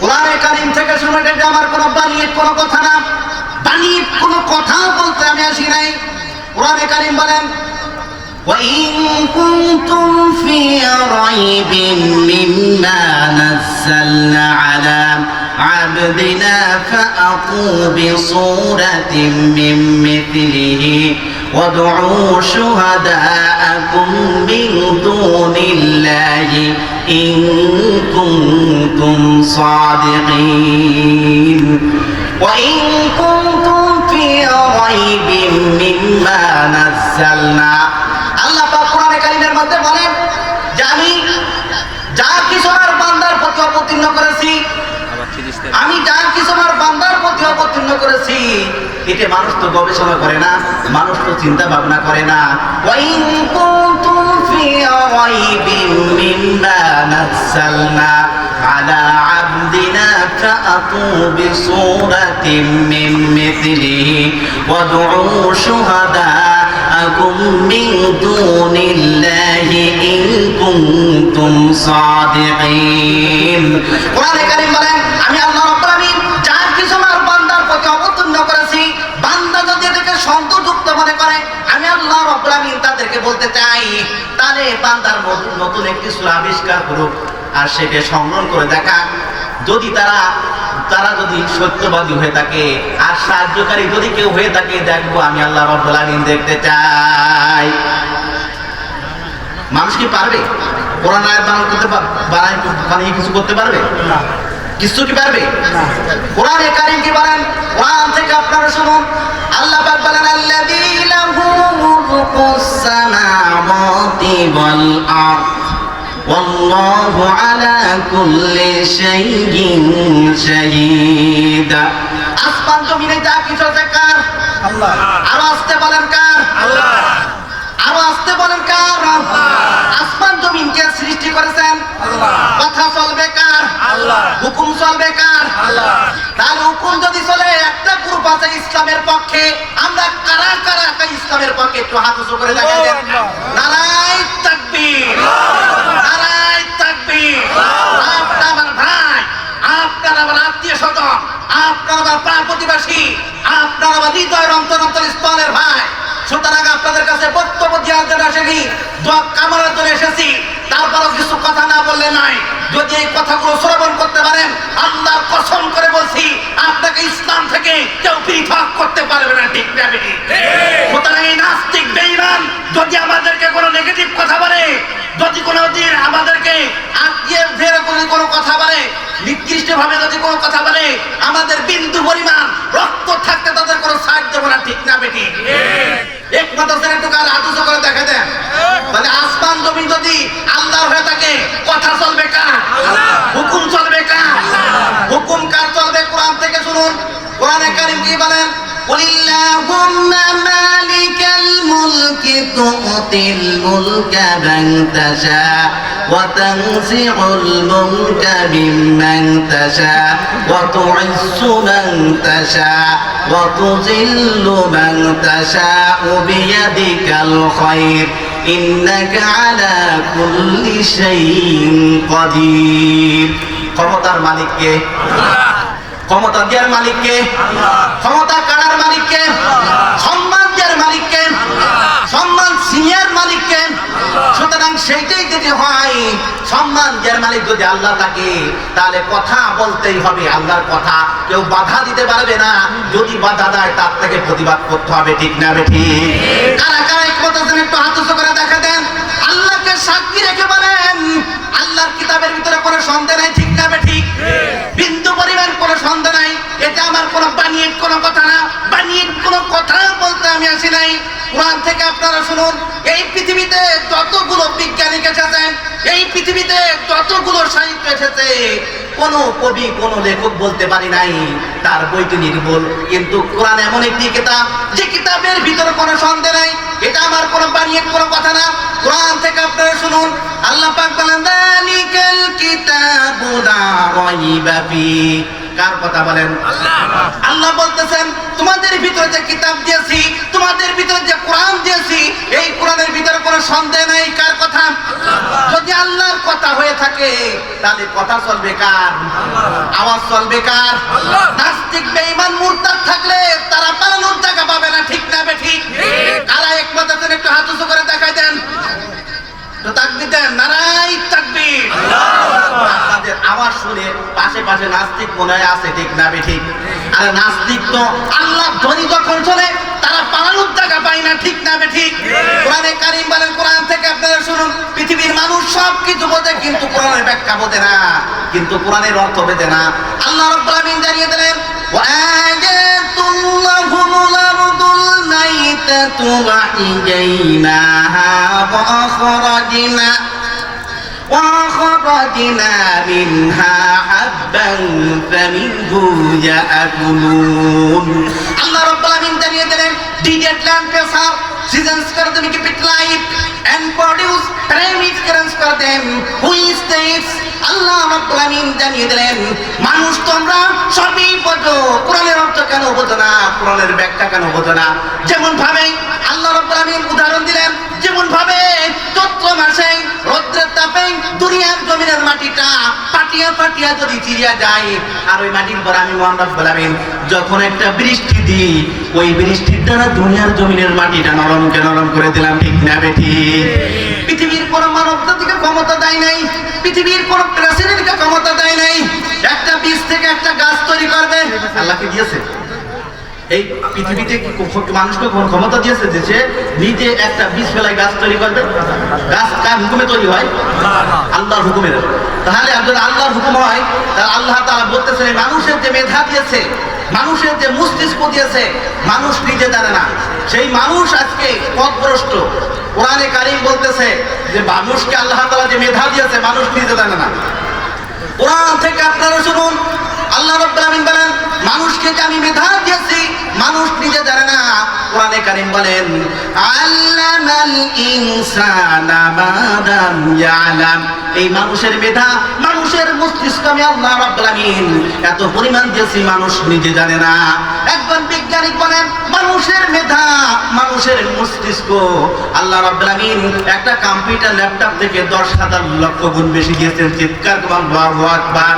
কোরআনে কারিম থেকে শুনে এটা আমার কোনো বানিয়ে কোনো কথা না বানিয়ে কোনো কথা বলতে আমি আসি নাই কোরআনে কারিম বলেন وإن كنتم في ريب مما نزلنا على عبدنا فأتوا بصورة من مثله وادعوا شهداءكم من دون الله إن كنتم صادقين وإن كنتم في ريب مما نزلنا আল্লাহ পাক কোরআনে কারিমের মধ্যে বলেন যে আমি যা কিছু আমার বান্দার প্রতি অবতীর্ণ করেছি আমি যা কিছু আমার বান্দার অবতীর্ণ করেছি। এতে মানুষ তো গবেষণা করে না, মানুষ তো চিন্তা ভাবনা করে না। শুহাদাআকুম মিন দুনিল্লাহি ইন কুনতুম সাদিকিন কোরআনে কারীম বলেন আমি আল্লাহ রাব্বুল আলামিন যা কিছু আমার বান্দার প্রতি অবতীর্ণ করেছি বান্দা যদি এটাকে সন্তযুক্ত মনে করে আমি আল্লাহ রাব্বুল আলামিন বলতে চাই তাহলে বান্দার নতুন নতুন একটি সূরা আবিষ্কার করুক আর সেটা সংগ্রহ করে দেখা যদি তারা তারা যদি সত্যবাদী হয়ে থাকে আর সাহায্যকারী যদি কেউ হয়ে থাকে দেখব আমি আল্লাহ রাব্বুল আলামিন দেখতে চাই। মানুষ কি পারবে? কোরআন আয়াত বানান করতে বানাই বানিয়ে কিছু করতে পারবে? কিছু কি পারবে? কোরআনে কারীম কি বলেন? কোরআন থেকে আপনারা শুনুন। আল্লাহ পাক বলেন আল্লাযী সামাওয়াতি ওয়াল আরদ والله على كل شيء شهيد আসমান জমিনে যা কিছু আছে কার আল্লাহ আরো আসতে বলেন কার আল্লাহ আরো আসতে বলেন কার আসমান জমিনকে সৃষ্টি করেছেন আল্লাহ। কথা চলবে কার আল্লাহ। হুকুম চলবে কার আল্লাহ। তাহলে হুকুম যদি চলে একটা গ্রুপ আছে ইসলামের পক্ষে আমরা কারা কারা একটা ইসলামের পক্ষে একটু হাত উঁচু করে দেখাই দেন আল্লাহ। আত্মীয় স্বজন, আপনার আমার প্রাণ প্রতিবাসী আপনার আমার হৃদয়ের অন্তর অন্তর স্তনের ভাই। সুতরাং আপনাদের কাছে বক্তব্য দেওয়ার জন্য আসেনি দোয়া জন্য এসেছি। তারপরও কিছু কথা না বললে নাই যদি এই কথাগুলো শ্রবণ করতে পারেন, আল্লাহর কসম করে বলছি, আপনাকে ইসলাম থেকে কেউ পৃথক করতে পারবে না, ঠিক না সুতরাং এই নাস্তিক, বেঈমান, যদি আমাদেরকে কোনো নেগেটিভ কথা বলে, যদি কোনো দিন আমাদেরকে আত্মীয় ফেরে কোনো কোনো কথা বলে নিকৃষ্ট ভাবে যদি কোনো কথা বলে আমাদের বিন্দু পরিমাণ রক্ত থাকতে তাদের কোনো সাইড দেবো না ঠিক না বেটি একমাত্র ছেলে একটু কাল হাত উঁচু করে দেখে দেন তাহলে আসমান জমি যদি আল্লাহ হয়ে থাকে কথা চলবে কার হুকুম চলবে কার হুকুম কার চলবে কোরআন থেকে শুনুন কোরআনে কারিম কি বলেন قل اللهم مالك الملك تؤتي الملك من تشاء وتنزع الملك ممن تشاء وتعز من تشاء وتذل من تشاء بيدك الخير إنك على كل شيء قدير ক্ষমতার মালিককে ক্ষমতা দেওয়ার মালিককে ক্ষমতা কাড়ার মালিককে সম্মান দেওয়ার মালিককে সম্মান সিনিয়র মালিককে সুতরাং সেইটাই যদি হয় সম্মান দেওয়ার মালিক যদি আল্লাহ থাকে তাহলে কথা বলতেই হবে আল্লাহর কথা। কেউ বাধা দিতে পারবে না যদি বাধা দেয় তার থেকে প্রতিবাদ করতে হবে ঠিক না বে ঠিক। কারা কারা এই কথা যেন একটু হাত করে দেখা দেন? আল্লাহকে সাক্ষী রেখে বলেন আল্লাহর কিতাবের ভিতরে কোনো সন্দেহ নাই? বানিয়ে কোনো কথা না, বানিয়ে কোনো কথা বলতে আমি আসি নাই। কোরআন থেকে আপনারা শুনুন, এই পৃথিবীতে যতগুলো বিজ্ঞানী এসেছেন, এই পৃথিবীতে যতগুলো সাহিত্য এসেছে, কোন কবি, কোন লেখক বলতে পারি নাই। তার বইটি নির্ভুল, কিন্তু কোরআন এমন একটি কিতাব, যে কিতাবের ভিতরে কোনো সন্দেহ নাই। এটা আমার কোনো বানিয়ে কোনো কথা না। কোরআন থেকে আপনারা শুনুন, আল্লাহ পাক বলেন, দালিকাল কিতাবু লা রাইবা ফি কার কথা বলেন? আল্লাহ বলতেছেন তোমাদের ভিতরে যে কিতাব দিয়েছি তোমাদের ভিতরে যে কোরআন দিয়েছি এই কোরআনের ভিতরে কোনো সন্দেহ নেই কার কথা? যদি আল্লাহর কথা হয়ে থাকে তাহলে কথা চলবে কার? আওয়াজ চলবে কার? নাস্তিক বেঈমান মুরতাদ থাকলে তারা পালানোর জায়গা পাবে না ঠিক না বে ঠিক? কারা একমত আছেন একটু হাত উঁচু করে দেখাই দেন। তো তাক দিতেন আপনাদের আওয়াজ শুনে পাশে পাশে নাস্তিক মনে হয় আছে, ঠিক না ঠিক আর নাস্তিক তো আল্লাহ ধ্বনি যখন শোনে, তারা পালানোর জায়গা পায় না, ঠিক না ঠিক কোরআনে কারিম বলেন, কোরআন থেকে আপনারা শুনুন, পৃথিবীর মানুষ সব কিছু বোঝে, কিন্তু কোরআনের ব্যাখ্যা বোঝে না, কিন্তু কোরআনের অর্থ বেঁধে না। আল্লাহ রব্বুল আমিন জানিয়ে দিলেন ওয়াজাতুল্লাহুল আরদুল মাইতাতু ওয়া وأخرجنا منها حبا فمنه يأكلون الله رب العالمين জানিয়ে দিলেন did a plant পেশার seasons कर them keep it life and produce premix currents for them who is states আল্লাহ রাব্বুল আলামিন জানিয়ে দিলেন মানুষ তোমরা সবই বোঝো কোরআনের অর্থ কেন বোঝো না কোরআনের ব্যাখ্যা কেন বোঝো না যেমন ভাবে আল্লাহ রাব্বুল আলামিন উদাহরণ দিলেন যেমন ভাবে চৈত্র মাসে রৌদ্রের তাপে দুনিয়ার জমিনের মাটিটা পাটিয়া পাটিয়া যদি চিরিয়া যায়, আর ওই মাটির পর আমি মোহাম্মদ বলামিন যখন একটা বৃষ্টি দিই, ওই বৃষ্টির দ্বারা দুনিয়ার জমিনের মাটিটা নরমকে নরম করে দিলাম, ঠিক না বেঠি পৃথিবীর কোন মানব জাতিকে ক্ষমতা দেয় নাই, পৃথিবীর কোন প্রেসিডেন্টকে ক্ষমতা দেয় নাই। একটা বীজ থেকে একটা গাছ তৈরি করবে, আল্লাহকে দিয়েছে। এই পৃথিবীতে কি মানুষকে কোন ক্ষমতা দিয়েছে যে সে নিজে একটা বীজ ফেলায় গাছ তৈরি করবে? গাছ কার হুকুমে তৈরি হয়? আল্লাহর হুকুমে। তাহলে আর যদি আল্লাহর হুকুম হয় তাহলে আল্লাহ তারা বলতেছেন এই মানুষের যে মেধা দিয়েছে মানুষের যে মস্তিষ্ক দিয়েছে মানুষ নিজে জানে না। সেই মানুষ আজকে পথভ্রষ্ট। কোরআনে কারিম বলতেছে যে মানুষকে আল্লাহ তালা যে মেধা দিয়েছে মানুষ নিজে জানে না। কোরআন থেকে আপনারা শুনুন। আল্লাহ রাব্বুল আলামিন বলেন মানুষকে যে আমি মেধা দিয়েছি মানুষ নিজে জানে না কোরআনে কারীম বলেন, আল্লামাল ইনসানা মা লাম ইয়ালাম। এই মানুষের মেধা, মানুষের মস্তিষ্ক আমি আল্লাহ রাব্বুল আলামিন। এত পরিমাণ দিয়েছি মানুষ নিজে জানে না। একজন বিজ্ঞানী বলেন, মানুষের মেধা, মানুষের মস্তিষ্ক। আল্লাহ রাব্বুল আলামিন একটা কম্পিউটার, ল্যাপটপ থেকে দশ হাজার লক্ষ গুণ বেশি দিয়েছেন। চিৎকার করুন আল্লাহু আকবার।